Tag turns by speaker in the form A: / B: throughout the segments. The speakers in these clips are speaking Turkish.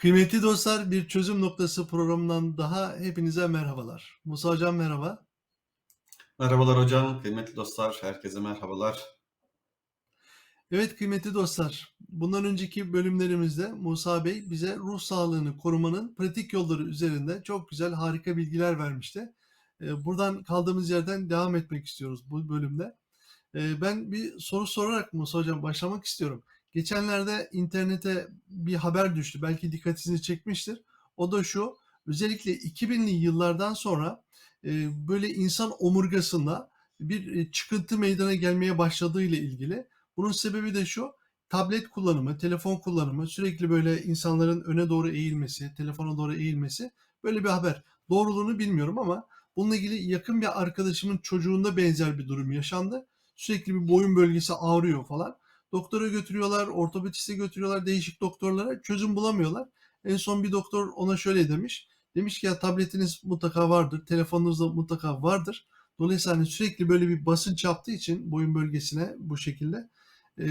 A: Kıymetli dostlar, bir çözüm noktası programından daha hepinize merhabalar. Musa hocam merhaba.
B: Merhabalar hocam, kıymetli dostlar, herkese merhabalar.
A: Evet kıymetli dostlar, bundan önceki bölümlerimizde Musa Bey bize ruh sağlığını korumanın pratik yolları üzerinde çok güzel harika bilgiler vermişti. Ee, Buradan kaldığımız yerden devam etmek istiyoruz bu bölümde. Ee, Ben bir soru sorarak Musa hocam başlamak istiyorum. Geçenlerde internete bir haber düştü. Belki dikkatinizi çekmiştir. O da şu. Özellikle 2000'li yıllardan sonra e, böyle insan omurgasında bir e, çıkıntı meydana gelmeye başladığı ile ilgili. Bunun sebebi de şu. Tablet kullanımı, telefon kullanımı, sürekli böyle insanların öne doğru eğilmesi, telefona doğru eğilmesi böyle bir haber. Doğruluğunu bilmiyorum ama bununla ilgili yakın bir arkadaşımın çocuğunda benzer bir durum yaşandı. Sürekli bir boyun bölgesi ağrıyor falan. Doktora götürüyorlar, ortopediste götürüyorlar, değişik doktorlara çözüm bulamıyorlar. En son bir doktor ona şöyle demiş. Demiş ki ya tabletiniz mutlaka vardır, telefonunuz da mutlaka vardır. Dolayısıyla hani sürekli böyle bir basınç yaptığı için boyun bölgesine bu şekilde e,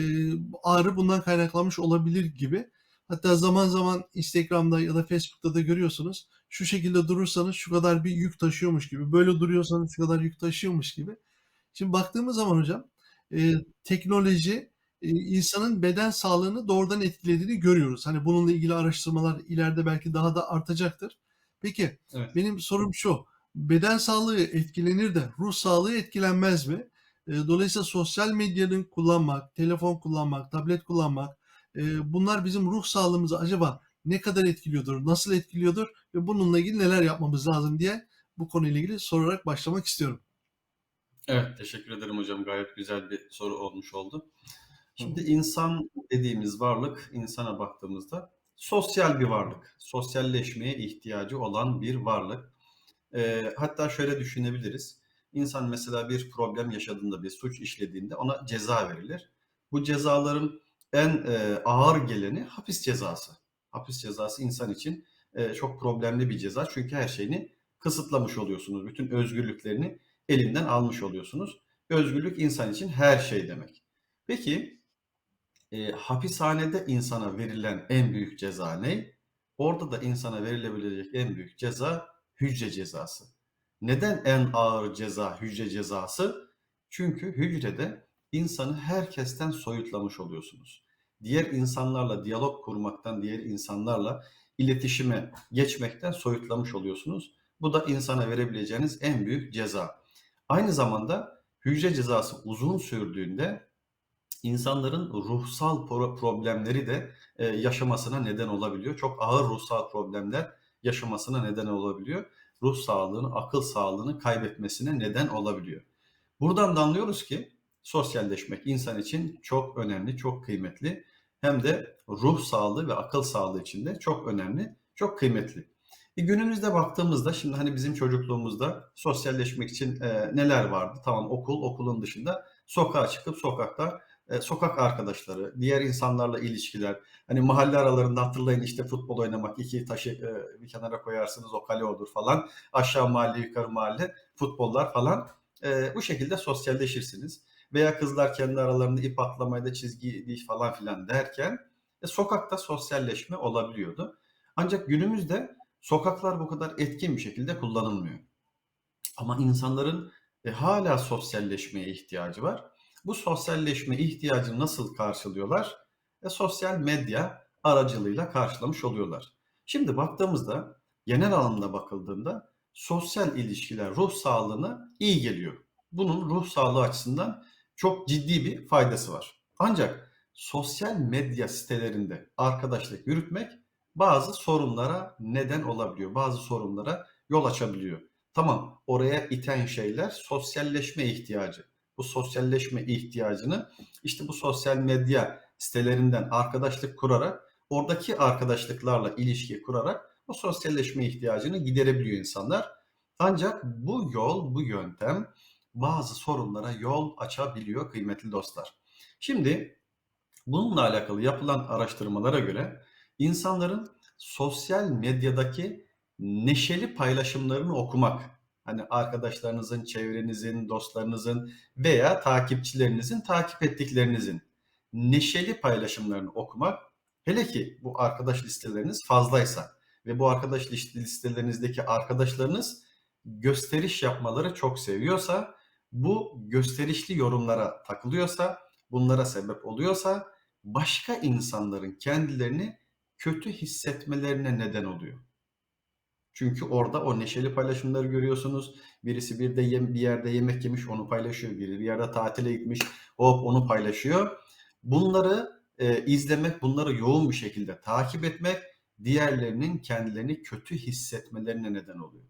A: ağrı bundan kaynaklanmış olabilir gibi. Hatta zaman zaman Instagram'da ya da Facebook'ta da görüyorsunuz. Şu şekilde durursanız şu kadar bir yük taşıyormuş gibi. Böyle duruyorsanız şu kadar yük taşıyormuş gibi. Şimdi baktığımız zaman hocam e, teknoloji insanın beden sağlığını doğrudan etkilediğini görüyoruz. Hani bununla ilgili araştırmalar ileride belki daha da artacaktır. Peki
B: Evet.
A: benim sorum şu. Beden sağlığı etkilenir de ruh sağlığı etkilenmez mi? E, Dolayısıyla sosyal medyanın kullanmak, telefon kullanmak, tablet kullanmak e, bunlar bizim ruh sağlığımızı acaba ne kadar etkiliyordur, nasıl etkiliyordur ve bununla ilgili neler yapmamız lazım diye bu konuyla ilgili sorarak başlamak istiyorum.
B: Evet, teşekkür ederim hocam. Gayet güzel bir soru olmuş oldu. Şimdi insan dediğimiz varlık, insana baktığımızda sosyal bir varlık. Sosyalleşmeye ihtiyacı olan bir varlık. Ee, hatta şöyle düşünebiliriz. İnsan mesela bir problem yaşadığında, bir suç işlediğinde ona ceza verilir. Bu cezaların en e, ağır geleni hapis cezası. Hapis cezası insan için e, çok problemli bir ceza. Çünkü her şeyini kısıtlamış oluyorsunuz. Bütün özgürlüklerini elinden almış oluyorsunuz. Özgürlük insan için her şey demek. Peki e, hapishanede insana verilen en büyük ceza ne? Orada da insana verilebilecek en büyük ceza hücre cezası. Neden en ağır ceza hücre cezası? Çünkü hücrede insanı herkesten soyutlamış oluyorsunuz. Diğer insanlarla diyalog kurmaktan, diğer insanlarla iletişime geçmekten soyutlamış oluyorsunuz. Bu da insana verebileceğiniz en büyük ceza. Aynı zamanda hücre cezası uzun sürdüğünde insanların ruhsal problemleri de e, yaşamasına neden olabiliyor. Çok ağır ruhsal problemler yaşamasına neden olabiliyor. Ruh sağlığını, akıl sağlığını kaybetmesine neden olabiliyor. Buradan da anlıyoruz ki sosyalleşmek insan için çok önemli, çok kıymetli. Hem de ruh sağlığı ve akıl sağlığı için de çok önemli, çok kıymetli. E günümüzde baktığımızda şimdi hani bizim çocukluğumuzda sosyalleşmek için e, neler vardı? Tamam okul, okulun dışında sokağa çıkıp sokakta e, sokak arkadaşları, diğer insanlarla ilişkiler. Hani mahalle aralarında hatırlayın işte futbol oynamak, iki taşı e, bir kenara koyarsınız o kale olur falan. Aşağı mahalle, yukarı mahalle, futbollar falan. E, bu şekilde sosyalleşirsiniz. Veya kızlar kendi aralarında ip atlamayı da çizgi falan filan derken sokakta sosyalleşme olabiliyordu. Ancak günümüzde sokaklar bu kadar etkin bir şekilde kullanılmıyor. Ama insanların e, hala sosyalleşmeye ihtiyacı var. Bu sosyalleşme ihtiyacını nasıl karşılıyorlar? E, sosyal medya aracılığıyla karşılamış oluyorlar. Şimdi baktığımızda genel anlamda bakıldığında sosyal ilişkiler ruh sağlığına iyi geliyor. Bunun ruh sağlığı açısından çok ciddi bir faydası var. Ancak sosyal medya sitelerinde arkadaşlık yürütmek bazı sorunlara neden olabiliyor. Bazı sorunlara yol açabiliyor. Tamam oraya iten şeyler sosyalleşme ihtiyacı. Bu sosyalleşme ihtiyacını işte bu sosyal medya sitelerinden arkadaşlık kurarak oradaki arkadaşlıklarla ilişki kurarak o sosyalleşme ihtiyacını giderebiliyor insanlar. Ancak bu yol, bu yöntem bazı sorunlara yol açabiliyor kıymetli dostlar. Şimdi bununla alakalı yapılan araştırmalara göre insanların sosyal medyadaki neşeli paylaşımlarını okumak, hani arkadaşlarınızın, çevrenizin, dostlarınızın veya takipçilerinizin takip ettiklerinizin neşeli paylaşımlarını okumak Hele ki bu arkadaş listeleriniz fazlaysa ve bu arkadaş list- listelerinizdeki arkadaşlarınız gösteriş yapmaları çok seviyorsa, bu gösterişli yorumlara takılıyorsa, bunlara sebep oluyorsa başka insanların kendilerini kötü hissetmelerine neden oluyor. Çünkü orada o neşeli paylaşımları görüyorsunuz. Birisi bir de yem- bir yerde yemek yemiş onu paylaşıyor. Biri bir yerde tatile gitmiş hop onu paylaşıyor. Bunları e, izlemek, bunları yoğun bir şekilde takip etmek diğerlerinin kendilerini kötü hissetmelerine neden oluyor.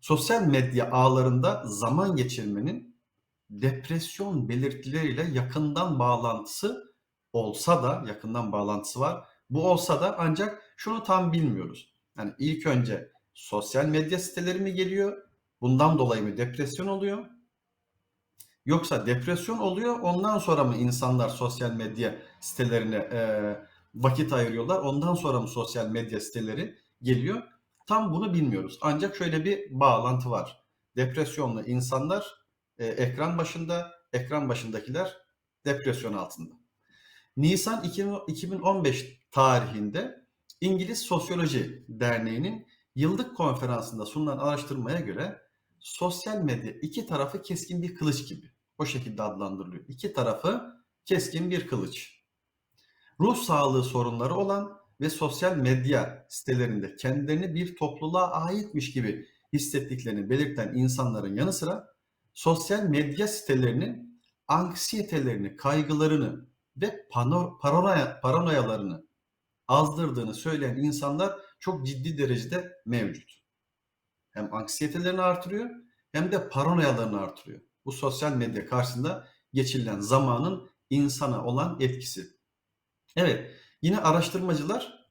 B: Sosyal medya ağlarında zaman geçirmenin depresyon belirtileriyle yakından bağlantısı olsa da yakından bağlantısı var. Bu olsa da ancak şunu tam bilmiyoruz. Yani ilk önce sosyal medya siteleri mi geliyor? Bundan dolayı mı depresyon oluyor? Yoksa depresyon oluyor ondan sonra mı insanlar sosyal medya sitelerine e, vakit ayırıyorlar? Ondan sonra mı sosyal medya siteleri geliyor? Tam bunu bilmiyoruz. Ancak şöyle bir bağlantı var. Depresyonla insanlar e, ekran başında, ekran başındakiler depresyon altında. Nisan 2015 tarihinde İngiliz Sosyoloji Derneği'nin yıllık konferansında sunulan araştırmaya göre sosyal medya iki tarafı keskin bir kılıç gibi. O şekilde adlandırılıyor. İki tarafı keskin bir kılıç. Ruh sağlığı sorunları olan ve sosyal medya sitelerinde kendilerini bir topluluğa aitmiş gibi hissettiklerini belirten insanların yanı sıra sosyal medya sitelerinin anksiyetelerini, kaygılarını ve pano, paranoya, paranoyalarını azdırdığını söyleyen insanlar çok ciddi derecede mevcut. Hem anksiyetelerini artırıyor hem de paranoyalarını artırıyor. Bu sosyal medya karşısında geçirilen zamanın insana olan etkisi. Evet, yine araştırmacılar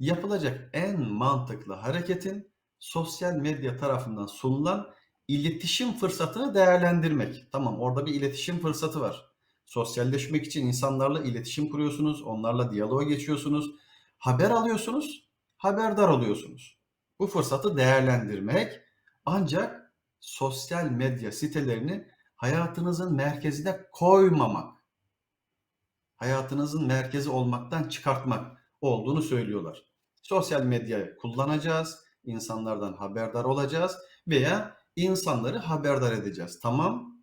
B: yapılacak en mantıklı hareketin sosyal medya tarafından sunulan iletişim fırsatını değerlendirmek. Tamam orada bir iletişim fırsatı var. Sosyalleşmek için insanlarla iletişim kuruyorsunuz, onlarla diyaloğa geçiyorsunuz, haber alıyorsunuz, haberdar oluyorsunuz. Bu fırsatı değerlendirmek ancak sosyal medya sitelerini hayatınızın merkezine koymamak, hayatınızın merkezi olmaktan çıkartmak olduğunu söylüyorlar. Sosyal medyayı kullanacağız, insanlardan haberdar olacağız veya insanları haberdar edeceğiz. Tamam.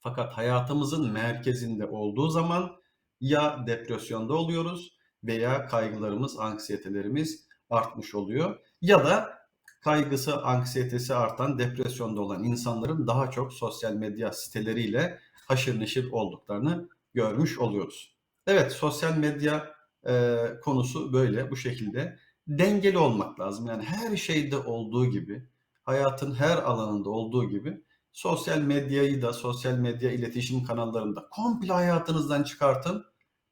B: Fakat hayatımızın merkezinde olduğu zaman ya depresyonda oluyoruz veya kaygılarımız, anksiyetelerimiz artmış oluyor. Ya da kaygısı, anksiyetesi artan, depresyonda olan insanların daha çok sosyal medya siteleriyle haşır neşir olduklarını görmüş oluyoruz. Evet, sosyal medya e, konusu böyle, bu şekilde. Dengeli olmak lazım. Yani her şeyde olduğu gibi, hayatın her alanında olduğu gibi sosyal medyayı da, sosyal medya iletişim kanallarını da komple hayatınızdan çıkartın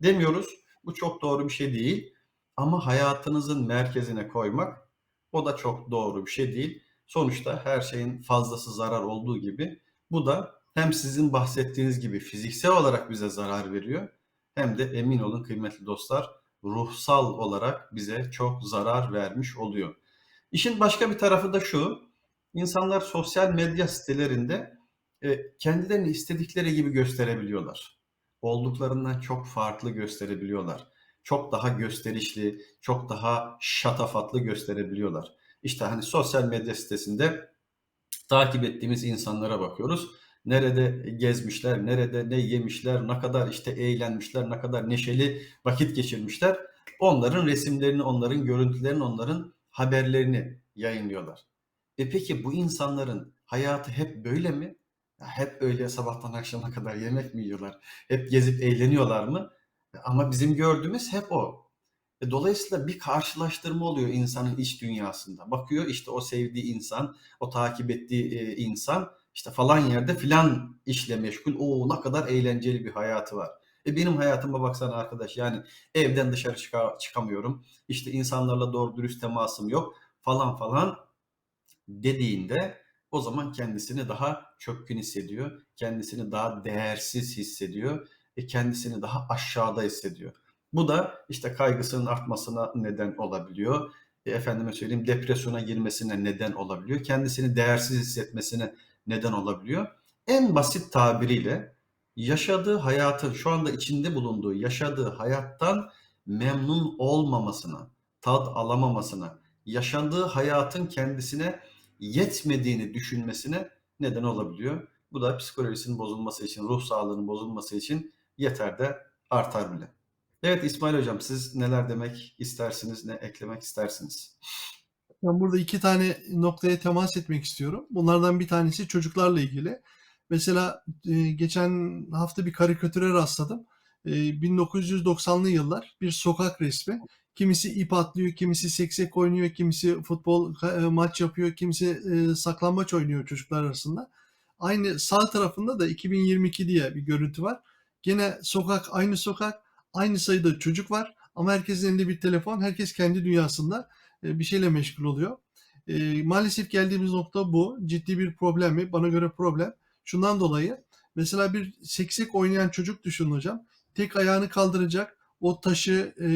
B: demiyoruz. Bu çok doğru bir şey değil. Ama hayatınızın merkezine koymak o da çok doğru bir şey değil. Sonuçta her şeyin fazlası zarar olduğu gibi bu da hem sizin bahsettiğiniz gibi fiziksel olarak bize zarar veriyor hem de emin olun kıymetli dostlar ruhsal olarak bize çok zarar vermiş oluyor. İşin başka bir tarafı da şu. İnsanlar sosyal medya sitelerinde e, kendilerini istedikleri gibi gösterebiliyorlar. Olduklarından çok farklı gösterebiliyorlar. Çok daha gösterişli, çok daha şatafatlı gösterebiliyorlar. İşte hani sosyal medya sitesinde takip ettiğimiz insanlara bakıyoruz. Nerede gezmişler, nerede ne yemişler, ne kadar işte eğlenmişler, ne kadar neşeli vakit geçirmişler. Onların resimlerini, onların görüntülerini, onların haberlerini yayınlıyorlar. E peki bu insanların hayatı hep böyle mi? Hep öyle sabahtan akşama kadar yemek mi yiyorlar? Hep gezip eğleniyorlar mı? Ama bizim gördüğümüz hep o. E dolayısıyla bir karşılaştırma oluyor insanın iç dünyasında. Bakıyor işte o sevdiği insan, o takip ettiği e, insan işte falan yerde filan işle meşgul. O ne kadar eğlenceli bir hayatı var. E benim hayatıma baksana arkadaş yani evden dışarı çıka- çıkamıyorum. İşte insanlarla doğru dürüst temasım yok falan falan dediğinde o zaman kendisini daha çökkün hissediyor. Kendisini daha değersiz hissediyor. E kendisini daha aşağıda hissediyor. Bu da işte kaygısının artmasına neden olabiliyor. E efendime söyleyeyim depresyona girmesine neden olabiliyor. Kendisini değersiz hissetmesine neden olabiliyor. En basit tabiriyle yaşadığı hayatın şu anda içinde bulunduğu yaşadığı hayattan memnun olmamasına, tad alamamasına, yaşadığı hayatın kendisine yetmediğini düşünmesine neden olabiliyor. Bu da psikolojisinin bozulması için, ruh sağlığının bozulması için yeter de artar bile. Evet İsmail Hocam siz neler demek istersiniz, ne eklemek istersiniz?
A: Ben burada iki tane noktaya temas etmek istiyorum. Bunlardan bir tanesi çocuklarla ilgili. Mesela e, geçen hafta bir karikatüre rastladım. E, 1990'lı yıllar bir sokak resmi. Kimisi ip atlıyor, kimisi seksek oynuyor, kimisi futbol e, maç yapıyor, kimisi e, saklambaç oynuyor çocuklar arasında. Aynı sağ tarafında da 2022 diye bir görüntü var. Gene sokak aynı sokak, aynı sayıda çocuk var ama herkesin elinde bir telefon, herkes kendi dünyasında e, bir şeyle meşgul oluyor. Maalesef geldiğimiz nokta bu. Ciddi bir problem mi? Bana göre problem. Şundan dolayı mesela bir seksek oynayan çocuk düşünün hocam. Tek ayağını kaldıracak. O taşı e,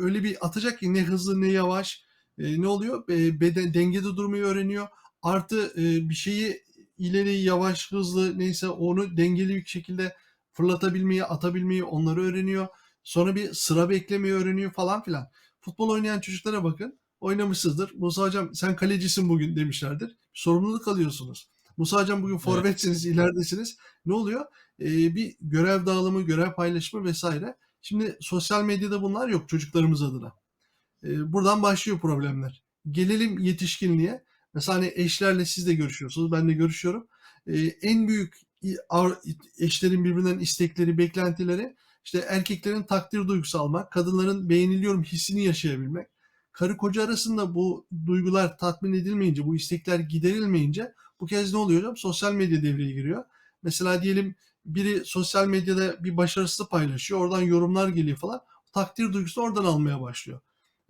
A: öyle bir atacak ki ne hızlı ne yavaş. E, ne oluyor? E, beden dengede durmayı öğreniyor. Artı e, bir şeyi ileri yavaş hızlı neyse onu dengeli bir şekilde fırlatabilmeyi, atabilmeyi onları öğreniyor. Sonra bir sıra beklemeyi öğreniyor falan filan. Futbol oynayan çocuklara bakın oynamışsınızdır. Musa hocam sen kalecisin bugün demişlerdir. Sorumluluk alıyorsunuz. Musa hocam bugün forvetsiniz, ileridesiniz. Ne oluyor? Ee, bir görev dağılımı, görev paylaşımı vesaire. Şimdi sosyal medyada bunlar yok çocuklarımız adına. Ee, buradan başlıyor problemler. Gelelim yetişkinliğe. Mesela hani eşlerle siz de görüşüyorsunuz, ben de görüşüyorum. Ee, en büyük eşlerin birbirinden istekleri, beklentileri işte erkeklerin takdir duygusu almak, kadınların beğeniliyorum hissini yaşayabilmek karı koca arasında bu duygular tatmin edilmeyince, bu istekler giderilmeyince bu kez ne oluyor hocam? Sosyal medya devreye giriyor. Mesela diyelim biri sosyal medyada bir başarısı paylaşıyor. Oradan yorumlar geliyor falan. Takdir duygusunu oradan almaya başlıyor.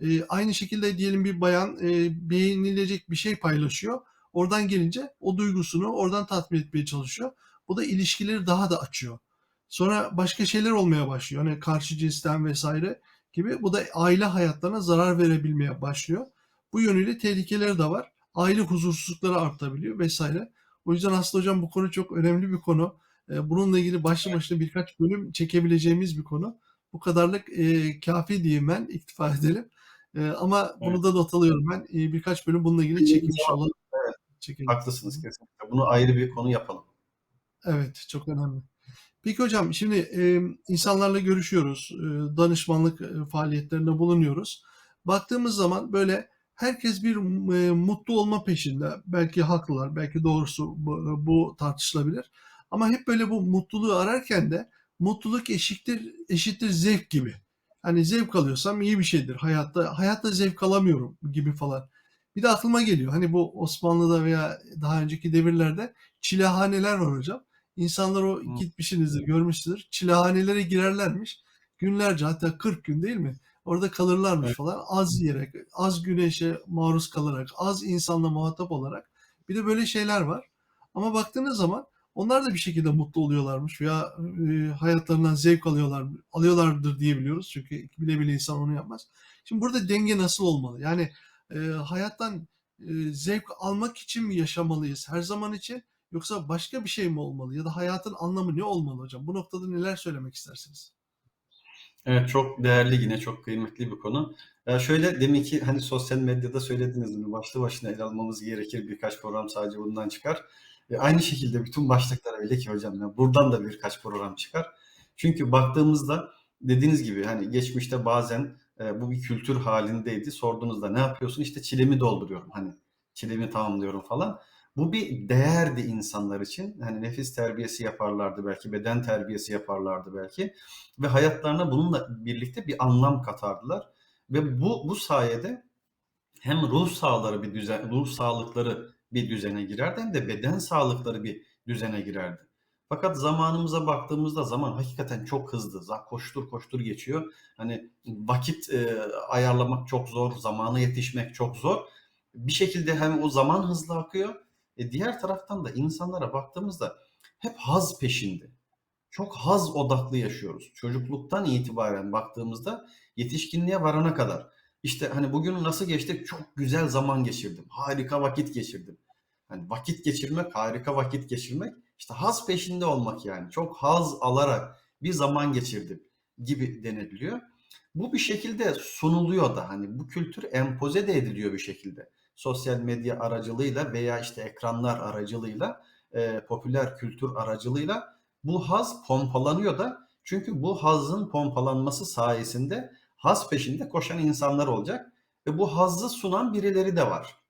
A: E, aynı şekilde diyelim bir bayan e, beğenilecek bir şey paylaşıyor. Oradan gelince o duygusunu oradan tatmin etmeye çalışıyor. Bu da ilişkileri daha da açıyor. Sonra başka şeyler olmaya başlıyor. Hani karşı cinsten vesaire gibi. Bu da aile hayatlarına zarar verebilmeye başlıyor. Bu yönüyle tehlikeleri de var. Aile huzursuzlukları artabiliyor vesaire. O yüzden aslında hocam bu konu çok önemli bir konu. Ee, bununla ilgili başlı başına birkaç bölüm çekebileceğimiz bir konu. Bu kadarlık e, kafi diyeyim ben, iktifa edelim. E, ama bunu da not alıyorum ben. E, birkaç bölüm bununla ilgili çekmiş olalım.
B: Evet, haklısınız kesinlikle. Bunu ayrı bir konu yapalım.
A: Evet, çok önemli. Peki hocam şimdi e, insanlarla görüşüyoruz, e, danışmanlık e, faaliyetlerinde bulunuyoruz. Baktığımız zaman böyle herkes bir e, mutlu olma peşinde. Belki haklılar, belki doğrusu bu, bu tartışılabilir. Ama hep böyle bu mutluluğu ararken de mutluluk eşittir eşittir zevk gibi. Hani zevk alıyorsam iyi bir şeydir. Hayatta hayatta zevk alamıyorum gibi falan. Bir de aklıma geliyor. Hani bu Osmanlı'da veya daha önceki devirlerde çilehaneler var hocam. İnsanlar o
B: Hı.
A: gitmişsinizdir, görmüşsünüzdür. Çilehanelere girerlermiş. Günlerce hatta 40 gün değil mi? Orada kalırlarmış
B: Evet.
A: falan. Az yiyerek, az güneşe maruz kalarak, az insanla muhatap olarak. Bir de böyle şeyler var. Ama baktığınız zaman onlar da bir şekilde mutlu oluyorlarmış veya e, hayatlarından zevk alıyorlar, alıyorlardır diyebiliyoruz. Çünkü bile bile insan onu yapmaz. Şimdi burada denge nasıl olmalı? Yani e, hayattan e, zevk almak için mi yaşamalıyız her zaman için? Yoksa başka bir şey mi olmalı? Ya da hayatın anlamı ne olmalı hocam? Bu noktada neler söylemek istersiniz?
B: Evet çok değerli yine çok kıymetli bir konu. Ya şöyle demin ki hani sosyal medyada söylediniz mi başlı başına ele almamız gerekir birkaç program sadece bundan çıkar. Aynı şekilde bütün başlıklar öyle ki hocam ya buradan da birkaç program çıkar. Çünkü baktığımızda dediğiniz gibi hani geçmişte bazen e, bu bir kültür halindeydi. Sorduğunuzda ne yapıyorsun? İşte çilemi dolduruyorum hani çilemi tamamlıyorum falan. Bu bir değerdi insanlar için. Hani nefis terbiyesi yaparlardı belki, beden terbiyesi yaparlardı belki ve hayatlarına bununla birlikte bir anlam katardılar ve bu bu sayede hem ruh sağları bir düzen, ruh sağlıkları bir düzene girerdi hem de beden sağlıkları bir düzene girerdi. Fakat zamanımıza baktığımızda zaman hakikaten çok hızlı. Koştur koştur geçiyor. Hani vakit e, ayarlamak çok zor, zamana yetişmek çok zor. Bir şekilde hem o zaman hızlı akıyor e diğer taraftan da insanlara baktığımızda hep haz peşinde. Çok haz odaklı yaşıyoruz. Çocukluktan itibaren baktığımızda yetişkinliğe varana kadar. İşte hani bugün nasıl geçti? Çok güzel zaman geçirdim. Harika vakit geçirdim. Hani vakit geçirmek, harika vakit geçirmek. işte haz peşinde olmak yani. Çok haz alarak bir zaman geçirdim gibi deniliyor. Bu bir şekilde sunuluyor da hani bu kültür empoze de ediliyor bir şekilde. Sosyal medya aracılığıyla veya işte ekranlar aracılığıyla, eee, popüler kültür aracılığıyla bu haz pompalanıyor da çünkü bu hazzın pompalanması sayesinde haz peşinde koşan insanlar olacak ve bu hazzı sunan birileri de var.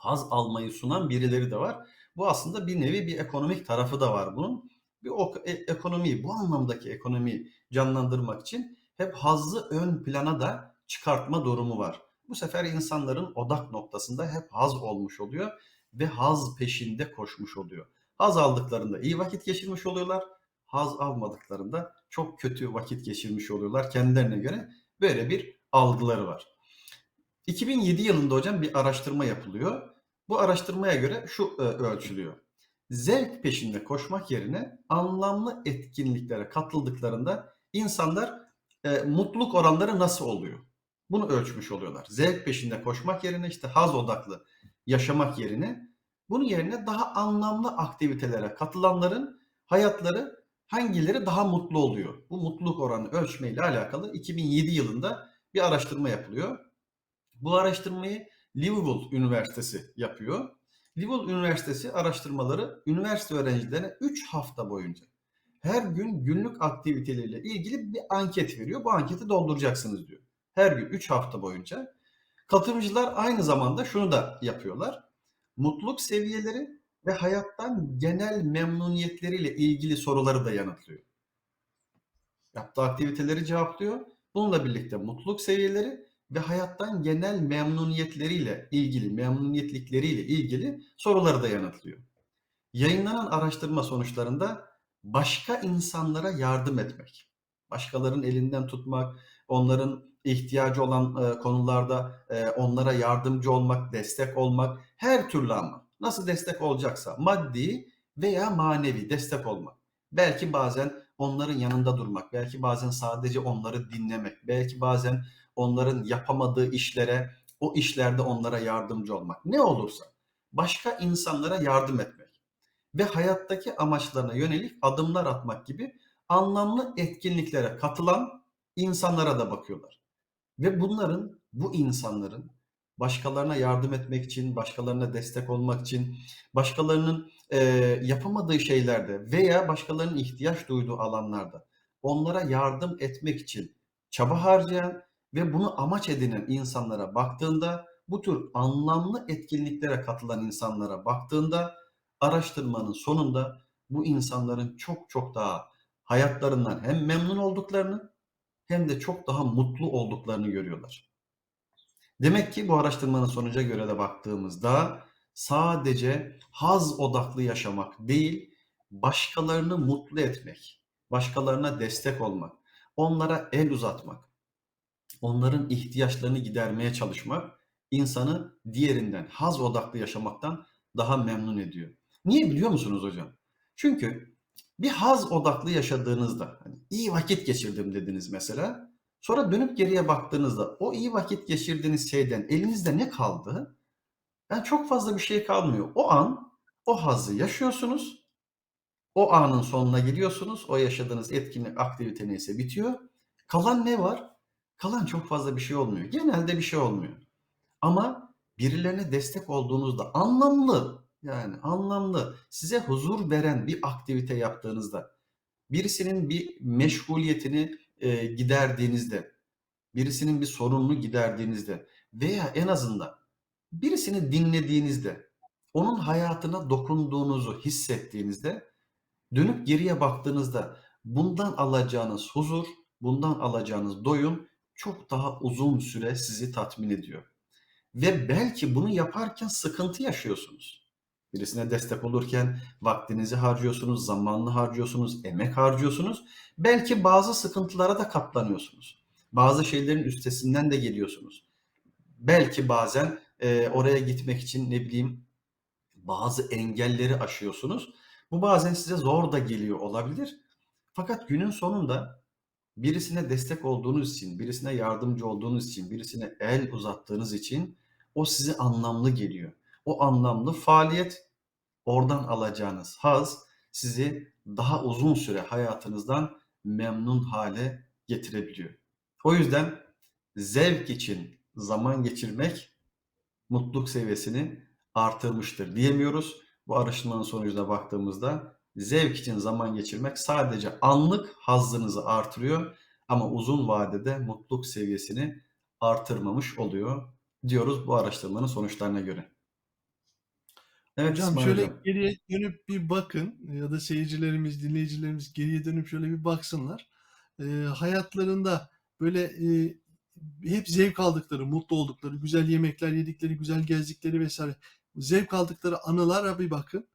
B: Haz almayı sunan birileri de var. Bu aslında bir nevi bir ekonomik tarafı da var bunun. Bir o e ekonomiyi, bu anlamdaki ekonomiyi canlandırmak için hep hazzı ön plana da çıkartma durumu var. Bu sefer insanların odak noktasında hep haz olmuş oluyor ve haz peşinde koşmuş oluyor. Haz aldıklarında iyi vakit geçirmiş oluyorlar. Haz almadıklarında çok kötü vakit geçirmiş oluyorlar kendilerine göre. Böyle bir algıları var. 2007 yılında hocam bir araştırma yapılıyor. Bu araştırmaya göre şu e, ölçülüyor. Zevk peşinde koşmak yerine anlamlı etkinliklere katıldıklarında insanlar e, mutluluk oranları nasıl oluyor? Bunu ölçmüş oluyorlar. Zevk peşinde koşmak yerine işte haz odaklı yaşamak yerine bunun yerine daha anlamlı aktivitelere katılanların hayatları hangileri daha mutlu oluyor? Bu mutluluk oranı ölçmeyle alakalı 2007 yılında bir araştırma yapılıyor. Bu araştırmayı Liverpool Üniversitesi yapıyor. Liverpool Üniversitesi araştırmaları üniversite öğrencilerine 3 hafta boyunca her gün günlük aktiviteleriyle ilgili bir anket veriyor. Bu anketi dolduracaksınız diyor. Her gün 3 hafta boyunca. Katılımcılar aynı zamanda şunu da yapıyorlar. Mutluluk seviyeleri ve hayattan genel memnuniyetleriyle ilgili soruları da yanıtlıyor. Yaptığı aktiviteleri cevaplıyor. Bununla birlikte mutluluk seviyeleri ve hayattan genel memnuniyetleriyle ilgili, memnuniyetlikleriyle ilgili soruları da yanıtlıyor. Yayınlanan araştırma sonuçlarında başka insanlara yardım etmek, başkalarının elinden tutmak, onların ihtiyacı olan e, konularda e, onlara yardımcı olmak, destek olmak, her türlü ama nasıl destek olacaksa maddi veya manevi destek olmak. Belki bazen onların yanında durmak, belki bazen sadece onları dinlemek, belki bazen onların yapamadığı işlere, o işlerde onlara yardımcı olmak. Ne olursa başka insanlara yardım etmek ve hayattaki amaçlarına yönelik adımlar atmak gibi anlamlı etkinliklere katılan insanlara da bakıyorlar. Ve bunların, bu insanların başkalarına yardım etmek için, başkalarına destek olmak için, başkalarının e, yapamadığı şeylerde veya başkalarının ihtiyaç duyduğu alanlarda onlara yardım etmek için çaba harcayan ve bunu amaç edinen insanlara baktığında, bu tür anlamlı etkinliklere katılan insanlara baktığında araştırmanın sonunda bu insanların çok çok daha hayatlarından hem memnun olduklarını hem de çok daha mutlu olduklarını görüyorlar. Demek ki bu araştırmanın sonuca göre de baktığımızda sadece haz odaklı yaşamak değil, başkalarını mutlu etmek, başkalarına destek olmak, onlara el uzatmak, onların ihtiyaçlarını gidermeye çalışmak insanı diğerinden haz odaklı yaşamaktan daha memnun ediyor. Niye biliyor musunuz hocam? Çünkü bir haz odaklı yaşadığınızda hani iyi vakit geçirdim dediniz mesela. Sonra dönüp geriye baktığınızda o iyi vakit geçirdiğiniz şeyden elinizde ne kaldı? Yani çok fazla bir şey kalmıyor. O an o hazzı yaşıyorsunuz. O anın sonuna geliyorsunuz. O yaşadığınız etkinlik, aktivite neyse bitiyor. Kalan ne var? Kalan çok fazla bir şey olmuyor. Genelde bir şey olmuyor. Ama birilerine destek olduğunuzda anlamlı yani anlamlı size huzur veren bir aktivite yaptığınızda birisinin bir meşguliyetini e, giderdiğinizde birisinin bir sorununu giderdiğinizde veya en azından birisini dinlediğinizde onun hayatına dokunduğunuzu hissettiğinizde dönüp geriye baktığınızda bundan alacağınız huzur, bundan alacağınız doyum çok daha uzun süre sizi tatmin ediyor. Ve belki bunu yaparken sıkıntı yaşıyorsunuz. Birisine destek olurken vaktinizi harcıyorsunuz, zamanını harcıyorsunuz, emek harcıyorsunuz. Belki bazı sıkıntılara da katlanıyorsunuz. Bazı şeylerin üstesinden de geliyorsunuz. Belki bazen e, oraya gitmek için ne bileyim bazı engelleri aşıyorsunuz. Bu bazen size zor da geliyor olabilir. Fakat günün sonunda birisine destek olduğunuz için, birisine yardımcı olduğunuz için, birisine el uzattığınız için o size anlamlı geliyor. O anlamlı faaliyet, oradan alacağınız haz sizi daha uzun süre hayatınızdan memnun hale getirebiliyor. O yüzden zevk için zaman geçirmek mutluluk seviyesini artırmıştır diyemiyoruz. Bu araştırmanın sonucuna baktığımızda zevk için zaman geçirmek sadece anlık hazzınızı artırıyor ama uzun vadede mutluluk seviyesini artırmamış oluyor diyoruz bu araştırmanın sonuçlarına göre. Evet
A: Hocam
B: İsmail
A: şöyle
B: hocam.
A: geriye dönüp bir bakın ya da seyircilerimiz, dinleyicilerimiz geriye dönüp şöyle bir baksınlar. Ee, hayatlarında böyle e, hep zevk aldıkları, mutlu oldukları, güzel yemekler yedikleri, güzel gezdikleri vesaire zevk aldıkları anılara bir bakın.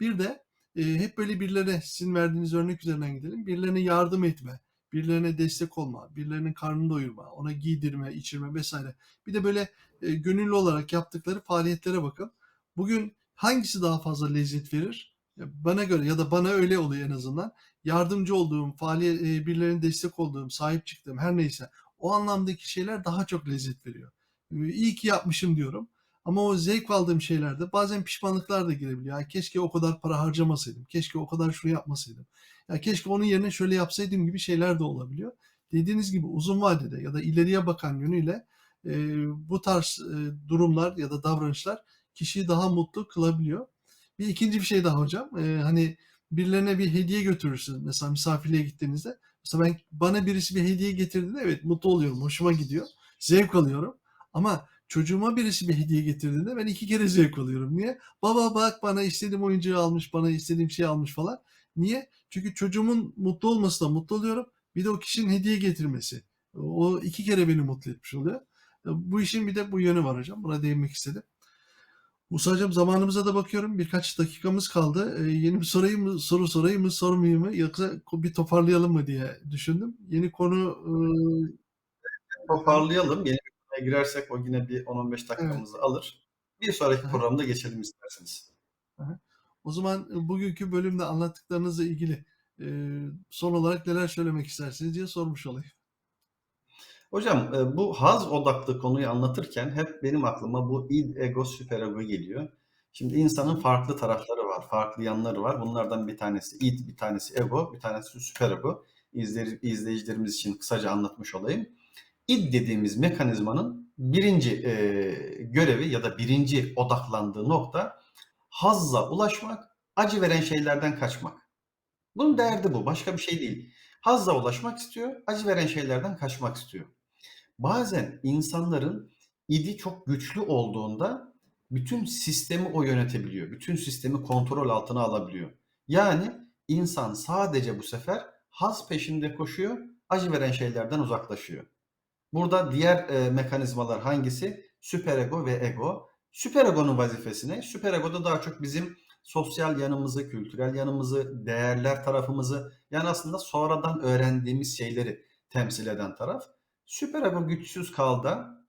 A: Bir de e, hep böyle birilerine sizin verdiğiniz örnek üzerinden gidelim. Birilerine yardım etme, birilerine destek olma, birilerinin karnını doyurma, ona giydirme, içirme vesaire. Bir de böyle e, gönüllü olarak yaptıkları faaliyetlere bakın. Bugün hangisi daha fazla lezzet verir? Bana göre ya da bana öyle oluyor en azından. Yardımcı olduğum, faaliyet, e, birilerine destek olduğum, sahip çıktığım her neyse o anlamdaki şeyler daha çok lezzet veriyor. E, İyi ki yapmışım diyorum. Ama o zevk aldığım şeylerde bazen pişmanlıklar da girebiliyor. Ya keşke o kadar para harcamasaydım. Keşke o kadar şunu yapmasaydım. Ya keşke onun yerine şöyle yapsaydım gibi şeyler de olabiliyor. Dediğiniz gibi uzun vadede ya da ileriye bakan yönüyle e, bu tarz e, durumlar ya da davranışlar kişiyi daha mutlu kılabiliyor. Bir ikinci bir şey daha hocam. Ee, hani birilerine bir hediye götürürsünüz. Mesela misafirliğe gittiğinizde. Mesela ben bana birisi bir hediye getirdiğinde evet mutlu oluyorum. Hoşuma gidiyor. Zevk alıyorum. Ama çocuğuma birisi bir hediye getirdiğinde ben iki kere zevk alıyorum. Niye? Baba bak bana istediğim oyuncağı almış, bana istediğim şey almış falan. Niye? Çünkü çocuğumun mutlu olması da mutlu oluyorum. Bir de o kişinin hediye getirmesi. O iki kere beni mutlu etmiş oluyor. Bu işin bir de bu yönü var hocam. Buna değinmek istedim. Musa'cığım zamanımıza da bakıyorum. Birkaç dakikamız kaldı. Ee, yeni bir sorayım mı, soru sorayım mı, sormayayım mı yoksa bir toparlayalım mı diye düşündüm. Yeni konu e,
B: Toparlayalım. Yeni bir konuya girersek o yine bir 10-15
A: evet.
B: dakikamızı alır. Bir sonraki programda geçelim isterseniz.
A: O zaman e, bugünkü bölümde anlattıklarınızla ilgili e, son olarak neler söylemek istersiniz diye sormuş olayım.
B: Hocam e, bu haz odaklı konuyu anlatırken hep benim aklıma bu id, ego, süperego geliyor. Şimdi insanın farklı tarafları var, farklı yanları var. Bunlardan bir tanesi id, bir tanesi ego, bir tanesi süperego. İzleri, izleyicilerimiz için kısaca anlatmış olayım. İd dediğimiz mekanizmanın birinci e, görevi ya da birinci odaklandığı nokta hazza ulaşmak, acı veren şeylerden kaçmak. Bunun derdi bu, başka bir şey değil. Hazza ulaşmak istiyor, acı veren şeylerden kaçmak istiyor. Bazen insanların idi çok güçlü olduğunda bütün sistemi o yönetebiliyor. Bütün sistemi kontrol altına alabiliyor. Yani insan sadece bu sefer haz peşinde koşuyor, acı veren şeylerden uzaklaşıyor. Burada diğer e, mekanizmalar hangisi? Süperego ve ego. Süperegonun vazifesi ne? Süperegoda daha çok bizim sosyal yanımızı, kültürel yanımızı, değerler tarafımızı yani aslında sonradan öğrendiğimiz şeyleri temsil eden taraf. Süperego güçsüz kaldı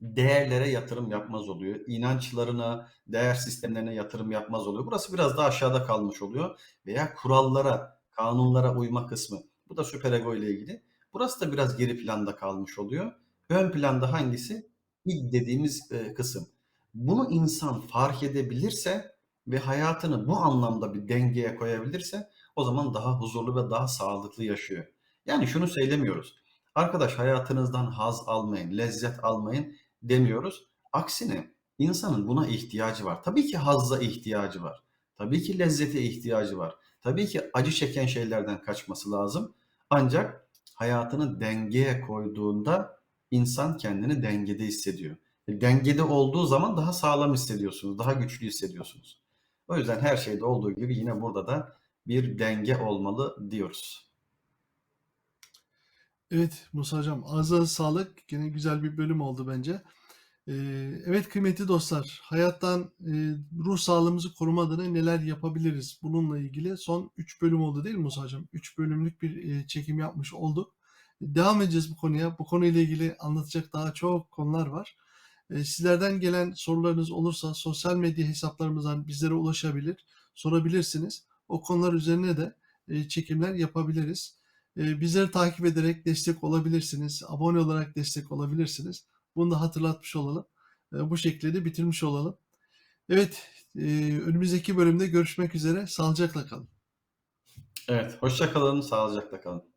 B: değerlere yatırım yapmaz oluyor. İnançlarına, değer sistemlerine yatırım yapmaz oluyor. Burası biraz daha aşağıda kalmış oluyor. Veya kurallara, kanunlara uyma kısmı. Bu da süperego ile ilgili. Burası da biraz geri planda kalmış oluyor. Ön planda hangisi? İd dediğimiz e, kısım. Bunu insan fark edebilirse ve hayatını bu anlamda bir dengeye koyabilirse o zaman daha huzurlu ve daha sağlıklı yaşıyor. Yani şunu söylemiyoruz. Arkadaş hayatınızdan haz almayın, lezzet almayın demiyoruz. Aksine insanın buna ihtiyacı var. Tabii ki hazza ihtiyacı var. Tabii ki lezzete ihtiyacı var. Tabii ki acı çeken şeylerden kaçması lazım. Ancak hayatını dengeye koyduğunda insan kendini dengede hissediyor. E, dengede olduğu zaman daha sağlam hissediyorsunuz, daha güçlü hissediyorsunuz. O yüzden her şeyde olduğu gibi yine burada da bir denge olmalı diyoruz.
A: Evet Musa hocam ağzına sağlık. Gene güzel bir bölüm oldu bence. Evet kıymetli dostlar, hayattan ruh sağlığımızı koruma adına neler yapabiliriz? Bununla ilgili son 3 bölüm oldu değil mi Musa hocam? 3 bölümlük bir çekim yapmış olduk. Devam edeceğiz bu konuya. Bu konuyla ilgili anlatacak daha çok konular var. Sizlerden gelen sorularınız olursa sosyal medya hesaplarımızdan bizlere ulaşabilir, sorabilirsiniz. O konular üzerine de çekimler yapabiliriz. Bizleri takip ederek destek olabilirsiniz. Abone olarak destek olabilirsiniz. Bunu da hatırlatmış olalım. E, bu şekilde de bitirmiş olalım. Evet, e, önümüzdeki bölümde görüşmek üzere. Sağlıcakla kalın.
B: Evet, hoşça kalın, sağlıcakla kalın.